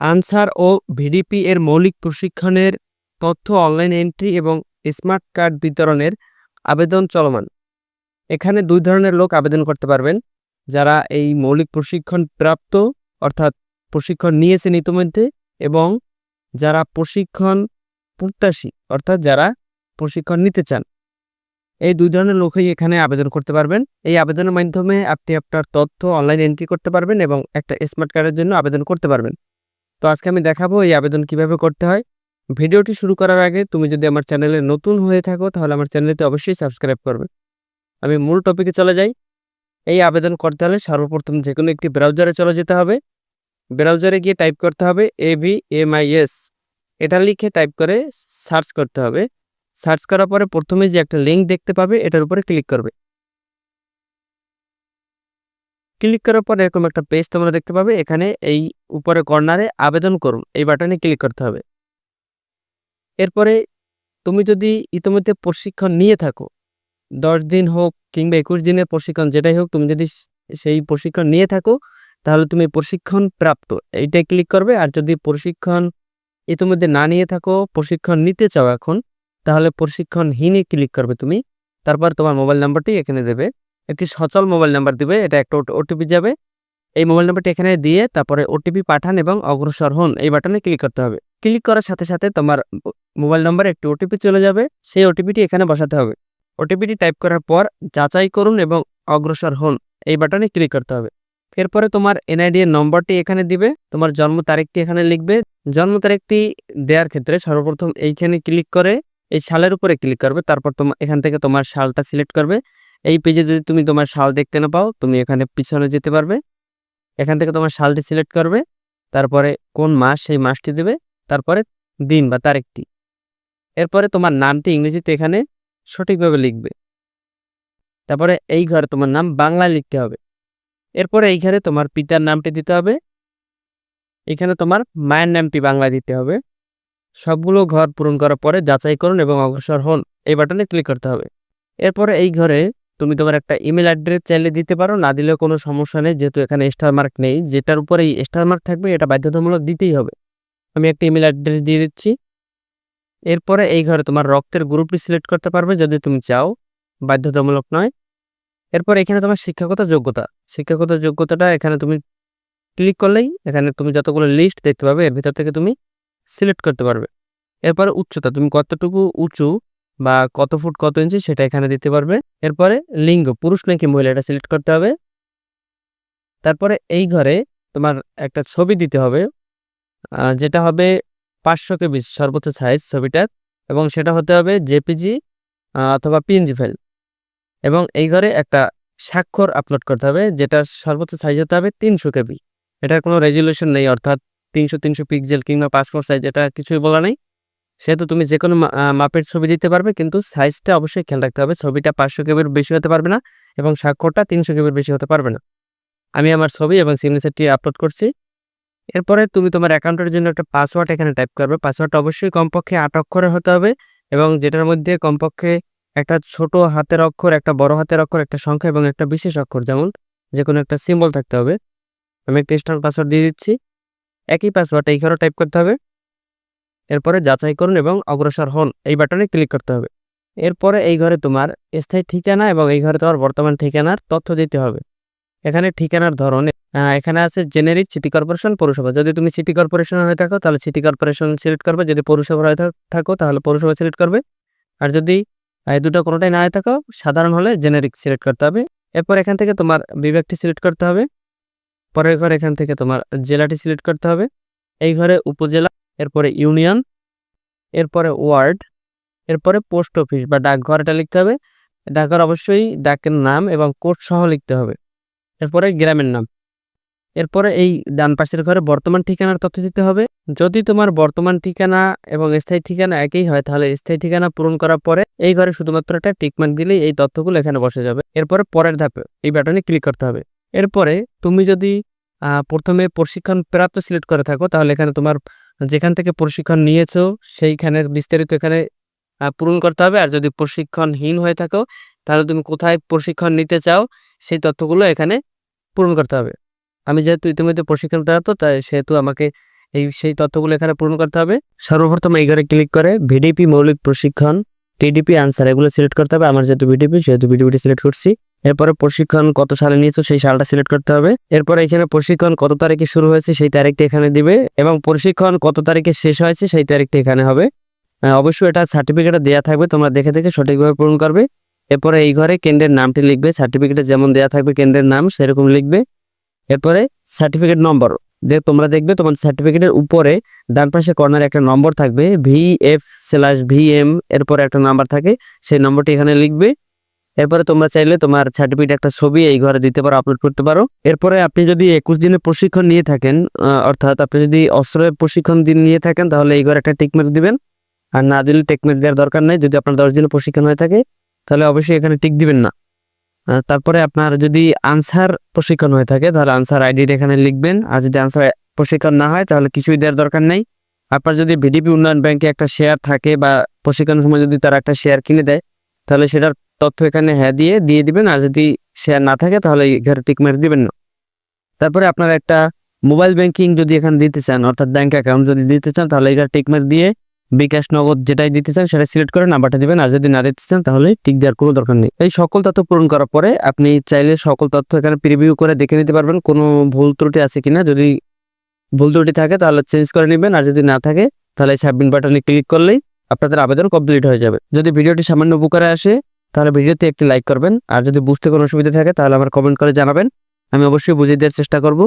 Answer ও VDP এর মৌলিক প্রশিক্ষণের তথ্য, অনলাইন এন্ট্রি এবং স্মার্ট কার্ড বিতরণের আবেদন চলমান। এখানে দুই ধরনের লোক আবেদন করতে পারবেন, যারা এই মৌলিক প্রশিক্ষণ প্রাপ্ত, অর্থাৎ প্রশিক্ষণ নিয়েছেন ইতিমধ্যে, এবং যারা প্রশিক্ষণ প্রত্যাশী, অর্থাৎ যারা প্রশিক্ষণ নিতে চান। এই দুই ধরনের লোকই এখানে আবেদন করতে পারবেন। এই আবেদনের মাধ্যমে আপনি আপনার তথ্য, অনলাইন এন্ট্রি করতে পারবেন এবং একটা স্মার্ট কার্ডের জন্য আবেদন করতে পারবেন। তো আজকে আমি দেখাবো এই আবেদন কীভাবে করতে হয়। ভিডিওটি শুরু করার আগে তুমি যদি আমার চ্যানেলে নতুন হয়ে থাকো, তাহলে আমার চ্যানেলটি অবশ্যই সাবস্ক্রাইব করবে। আমি মূল টপিকে চলে যাই। এই আবেদন করতে হলে সর্বপ্রথম যে কোনো একটি ব্রাউজারে চলে যেতে হবে। ব্রাউজারে গিয়ে টাইপ করতে হবে A V M I S এটা লিখে টাইপ করে সার্চ করতে হবে। সার্চ করার পরে প্রথমে যে একটা লিঙ্ক দেখতে পাবে, এটার উপরে ক্লিক করবে। ক্লিক করার পর এরকম একটা পেজ তোমরা দেখতে পাবে। এখানে এই উপরে কর্নারে আবেদন করুন। এই বাটনে ক্লিক করতে হবে। এরপরে তুমি যদি ইতিমধ্যে প্রশিক্ষণ নিয়ে থাকো, দশ দিন হোক কিংবা একুশ দিনের প্রশিক্ষণ যেটাই হোক, তুমি যদি সেই প্রশিক্ষণ নিয়ে থাকো, তাহলে তুমি প্রশিক্ষণ প্রাপ্ত। এইটাই ক্লিক করবে। আর যদি প্রশিক্ষণ ইতিমধ্যে না নিয়ে থাকো, প্রশিক্ষণ নিতে চাও এখন, তাহলে প্রশিক্ষণহীনে ক্লিক করবে তুমি। তারপর তোমার মোবাইল নাম্বারটি এখানে দেবে। একটি সচল মোবাইল নাম্বার দিবে, এটা একটা ওটিপি যাবে। এই মোবাইল নাম্বারটি এখানে দিয়ে তারপরে ওটিপি পাঠান এবং অগ্রসর হন। এই বাটনে ক্লিক করতে হবে। ক্লিক করার সাথে সাথে তোমার মোবাইল নম্বরে একটি ওটিপি চলে যাবে। সেই ওটিপিটি এখানে বসাতে হবে। ওটিপিটি টাইপ করার পর যাচাই করুন এবং অগ্রসর হন। এই বাটনে ক্লিক করতে হবে। এরপরে তোমার এনআইডি এর নম্বরটি এখানে দিবে। তোমার জন্ম তারিখটি এখানে লিখবে। জন্ম তারিখটি দেওয়ার ক্ষেত্রে সর্বপ্রথম এইখানে ক্লিক করে এই সালের উপরে ক্লিক করবে। তারপর তোমার এখান থেকে তোমার সালটা সিলেক্ট করবে। এই পেজে যদি তুমি তোমার শাল দেখতে না পাও, তুমি এখানে পিছনে যেতে পারবে। এখান থেকে তোমার শালটি সিলেক্ট করবে। তারপরে কোন মাস সেই মাসটি দেবে। তারপরে দিন বা তারিখটি। এরপরে তোমার নামটি ইংরেজিতে এখানে সঠিকভাবে লিখবে। তারপরে এই ঘরে তোমার নাম বাংলায় লিখতে হবে। এরপরে এই ঘরে তোমার পিতার নামটি দিতে হবে। এখানে তোমার মায়ের নামটি বাংলায় দিতে হবে। সবগুলো ঘর পূরণ করার পরে যাচাই করুন এবং অগ্রসর হন। এই বাটনে ক্লিক করতে হবে। এরপরে এই ঘরে তুমি তোমার একটা ইমেল অ্যাড্রেস চাইলে দিতে পারো, না দিলেও কোনো সমস্যা নেই, যেহেতু এখানে স্টার মার্ক নেই, যেটার উপরে এই স্টার মার্ক থাকবে, এটা বাধ্যতামূলক দিতেই হবে। আমি একটা ইমেল অ্যাড্রেস দিয়ে দিচ্ছি। এরপরে এই ঘরে তোমার রক্তের গ্রুপটি সিলেক্ট করতে পারবে, যদি তুমি চাও, বাধ্যতামূলক নয়। এরপর এখানে তোমার শিক্ষাগত যোগ্যতা। শিক্ষাগত যোগ্যতাটা এখানে তুমি ক্লিক করলেই, এখানে তুমি যতগুলো লিস্ট দেখতে পাবে, এর ভিতর থেকে তুমি সিলেক্ট করতে পারবে। এরপরে উচ্চতা, তুমি কতটুকু উঁচু বা কত ফুট কত ইঞ্চি সেটা এখানে দিতে পারবে। এরপরে লিঙ্গ, পুরুষ নাকি মহিলা এটা সিলেক্ট করতে হবে। তারপরে এই ঘরে তোমার একটা ছবি দিতে হবে যেটা হবে পাঁচশো কেবি সর্বোচ্চ সাইজ ছবিটার এবং সেটা হতে হবে জেপিজি অথবা পিএনজি ফাইল এবং এই ঘরে একটা স্বাক্ষর আপলোড করতে হবে, যেটা সর্বোচ্চ সাইজ হতে হবে তিনশো কেবি এটার কোনো রেজুলেশন নেই, অর্থাৎ তিনশো তিনশো পিক্সেল কিংবা পাসপোর্ট সাইজ এটা কিছুই বলা নেই। সেহেতু তুমি যে কোনো মাপের ছবি দিতে পারবে, কিন্তু সাইজটা অবশ্যই খেয়াল রাখতে হবে। ছবিটা পাঁচশো কেবির বেশি হতে পারবে না এবং স্বাক্ষরটা তিনশো কেবির বেশি হতে পারবে না। আমি আমার ছবি এবং সিগনেচারটি আপলোড করছি। এরপরে তুমি তোমার অ্যাকাউন্টের জন্য একটা পাসওয়ার্ড এখানে টাইপ করবে। পাসওয়ার্ডটা অবশ্যই কমপক্ষে আট অক্ষরে হতে হবে এবং যেটার মধ্যে কমপক্ষে একটা ছোট হাতের অক্ষর, একটা বড় হাতের অক্ষর, একটা সংখ্যা এবং একটা বিশেষ অক্ষর যেমন যে কোনো একটা সিম্বল থাকতে হবে। আমি একটা স্ট্রং পাসওয়ার্ড দিয়ে দিচ্ছি। একই পাসওয়ার্ডটা এইখানেও টাইপ করতে হবে। এরপরে যাচাই করুন এবং অগ্রসর হন। এই বাটনে ক্লিক করতে হবে। এরপরে এই ঘরে তোমার স্থায়ী ঠিকানা এবং এই ঘরে তোমার বর্তমান ঠিকানার তথ্য দিতে হবে। এখানে ঠিকানার ধরন এখানে আছে জেনেরিক সিটি কর্পোরেশন পৌরসভা। যদি তুমি সিটি কর্পোরেশন হয়ে থাকো, তাহলে সিটি কর্পোরেশন সিলেক্ট করবে। যদি পৌরসভা হয়ে থাকো তাহলে পৌরসভা সিলেক্ট করবে। আর যদি এই দুটো কোনোটাই না হয়ে থাকো, সাধারণ হলে জেনেরিক সিলেক্ট করতে হবে। এরপর এখান থেকে তোমার বিভাগটি সিলেক্ট করতে হবে। পরের ঘর এখান থেকে তোমার জেলাটি সিলেক্ট করতে হবে। এই ঘরে উপজেলা এরপরে ইউনিয়ন, এরপরে ওয়ার্ড, এরপরে পোস্ট অফিস বা ডাকঘর, এটা লিখতে হবে। ডাকঘর অবশ্যই ডাকের নাম এবং কোড সহ লিখতে হবে। এরপরে গ্রামের নাম। এরপরে এই ডান পাশের ঘরে বর্তমান ঠিকানার তথ্য দিতে হবে। যদি তোমার বর্তমান ঠিকানা এবং স্থায়ী ঠিকানা একই হয়, তাহলে স্থায়ী ঠিকানা পূরণ করার পরে এই ঘরে শুধুমাত্র একটা টিকমার্ক দিলেই এই তথ্যগুলো এখানে বসে যাবে। এরপরে পরের ধাপে এই বাটনে ক্লিক করতে হবে। এরপরে তুমি যদি প্রথমে প্রশিক্ষণ প্রাপ্ত সিলেক্ট করে থাকো, তাহলে এখানে তোমার যেখান থেকে প্রশিক্ষণ নিয়েছো, সেইখানের বিস্তারিত এখানে পূরণ করতে হবে। আর যদি প্রশিক্ষণহীন হয়ে থাকো, তাহলে তুমি কোথায় প্রশিক্ষণ নিতে চাও, সেই তথ্যগুলো এখানে পূরণ করতে হবে। আমি যেহেতু ইতিমধ্যে প্রশিক্ষণ প্রাপ্ত, তাই সেহেতু আমাকে এই, সেই তথ্যগুলো এখানে পূরণ করতে হবে। সর্বপ্রথম এই ঘরে ক্লিক করে ভিডিপি মৌলিক প্রশিক্ষণ, টিডিপি আনসার, এগুলো সিলেক্ট করতে হবে। আমার যেহেতু ভিডিপি, সেহেতু ভিডিপিটি সিলেক্ট করছি। এরপরে প্রশিক্ষণ কত সালে নিয়েছো সেই সালটা সিলেক্ট করতে হবে। এরপরে এখানে প্রশিক্ষণ কত তারিখে শুরু হয়েছে সেই তারিখটা এখানে দিবে এবং প্রশিক্ষণ কত তারিখে শেষ হয়েছে সেই তারিখটা এখানে হবে। অবশ্যই এটা সার্টিফিকেটে দেওয়া থাকবে, তোমরা দেখে দেখে সঠিকভাবে পূরণ করবে। এরপরে এই ঘরে কেন্দ্রের নামটি লিখবে সার্টিফিকেটে যেমন দেওয়া থাকবে কেন্দ্রের নাম সেরকম লিখবে। এরপরে সার্টিফিকেট নম্বর যে তোমরা দেখবে তোমার সার্টিফিকেটের উপরে ডান পাশে কর্নারে একটা নম্বর থাকবে V F slash V M এরপরে একটা নাম্বার থাকে, সেই নম্বরটি এখানে লিখবে। এরপরে তোমরা চাইলে তোমার সার্টিফিকেট একটা ছবি এই ঘরে দিতে পারো আপলোড করতে পারো। এরপরে আপনি যদি একুশ দিনের প্রশিক্ষণ নিয়ে থাকেন অর্থাৎ আপনি যদি অস্ত্রের প্রশিক্ষণ দিন নিয়ে থাকেন, তাহলে এই ঘরে একটা টিকমার্ক দিবেন। আর না দিলে টেকমেট দেওয়ার দরকার নেই, যদি আপনার দশ দিনের প্রশিক্ষণ হয়ে থাকে, তাহলে অবশ্যই এখানে টিক দিবেন না। তারপরে আপনার যদি আনসার প্রশিক্ষণ হয়ে থাকে, তাহলে আনসার আইডিটা এখানে লিখবেন। আর যদি আনসার প্রশিক্ষণ না হয়, তাহলে কিছুই দেওয়ার দরকার নেই। আপনার যদি ভিডিপি উন্নয়ন ব্যাংকে একটা শেয়ার থাকে বা প্রশিক্ষণের সময় যদি তারা একটা শেয়ার কিনে দেয়, তাহলে সেটার তথ্য এখানে হ্যাঁ দিয়ে দিয়ে দিবেন। আর যদি শেয়ার না থাকে, তাহলে এখানে টিক মেরে দিবেন না। তারপরে আপনার একটা মোবাইল ব্যাংকিং যদি এখানে দিতে চান, অর্থাৎ ব্যাংক অ্যাকাউন্ট যদি দিতে চান, তাহলে এখানে টিক মেরে দিয়ে বিকাশ নগদ যেটাই দিতে চান, সেটা সিলেক্ট করে নাম্বারটা দিবেন। আর যদি না দিতে চান, তাহলে টিক দেওয়ার কোনো দরকার নেই। এই সকল তথ্য পূরণ করার পরে আপনি চাইলে সকল তথ্য এখানে প্রিভিউ করে দেখে নিতে পারবেন, কোনো ভুল ত্রুটি আছে কিনা। যদি ভুল ত্রুটি থাকে, তাহলে চেঞ্জ করে নেবেন। আর যদি না থাকে, তাহলে সাবমিট বাটনে ক্লিক করলেই আপনাদের আবেদন কমপ্লিট হয়ে যাবে। যদি ভিডিওটি সামান্য উপকারে আসে তাহলে ভিডিওতে একটি লাইক করবেন। আর যদি বুঝতে কোনো অসুবিধা থাকে, তাহলে আমার কমেন্ট করে জানাবেন। আমি অবশ্যই বুঝিয়ে দেওয়ার চেষ্টা করব।